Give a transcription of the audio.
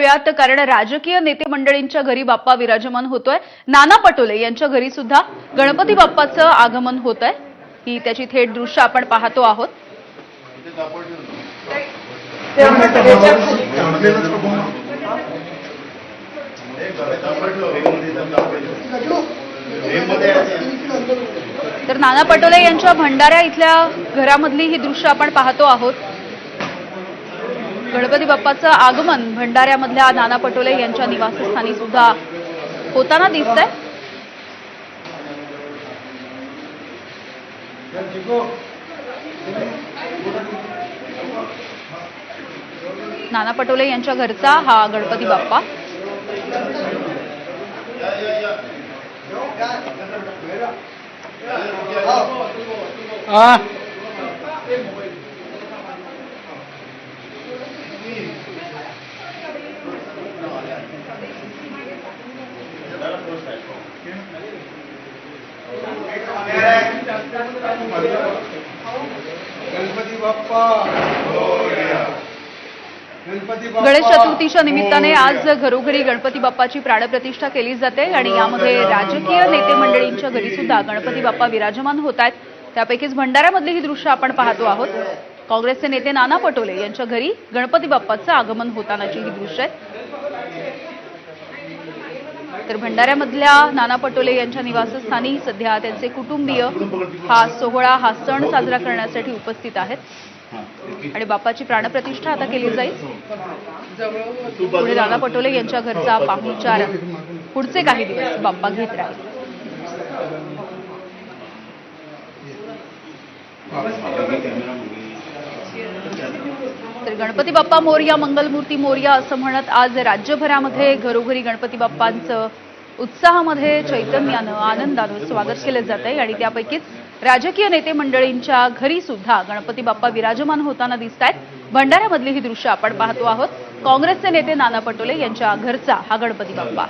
जाऊयात कारण राजकीय नेते मंडळींच्या घरी बाप्पा विराजमान होतोय. नाना पटोले यांच्या घरी सुद्धा गणपती बाप्पाचं आगमन होत आहे ही त्याची थेट दृश्य आपण पाहतो आहोत. तर नाना पटोले यांच्या भंडाऱ्या इथल्या घरामधली ही दृश्य आपण पाहतो आहोत. गणपती बाप्पाचं आगमन भंडाऱ्यामधल्या नाना पटोले यांच्या निवासस्थानी सुद्धा होताना दिसतंय. नाना पटोले यांच्या घरचा हा गणपती बाप्पा. आ गणपती बाप्पा गणपती बाप्पा गणेश चतुर्थीच्या निमित्ताने आज घरोघरी गणपती बाप्पाची प्राणप्रतिष्ठा केली जाते आणि यामध्ये राजकीय नेते मंडळींच्या घरी सुद्धा गणपती बाप्पा विराजमान होत आहेत. त्यापैकीच भंडाऱ्यामधली ही दृश्य आपण पाहतो आहोत. काँग्रेसचे नेते नाना पटोले यांच्या घरी गणपती बाप्पाचं आगमन होतानाची ही दृश्य आहेत तर भंडाऱ्यामधल्या नाना पटोले यांच्या निवासस्थानी सध्या त्यांचे कुटुंबीय हा सोहळा हा सण साजरा करण्यासाठी उपस्थित आहेत. आणि बाप्पाची प्राणप्रतिष्ठा आता केली जाईल. पुढे नाना पटोले यांच्या घरचा पाहुणचार. पुढचे काही दिवस बाप्पा घेत राहील. तर गणपती बाप्पा मोरया मंगलमूर्ती मोर्या असं म्हणत आज राज्यभरामध्ये घरोघरी गणपती बाप्पांचं उत्साहामध्ये चैतन्यानं आनंदानं स्वागत केलं जात आहे आणि त्यापैकीच राजकीय नेते मंडळींच्या घरी सुद्धा गणपती बाप्पा विराजमान होताना दिसत आहेत भंडाऱ्यामधली ही दृश्य आपण पाहतो आहोत. काँग्रेसचे नेते नाना पटोले यांच्या घरचा हा गणपती बाप्पा.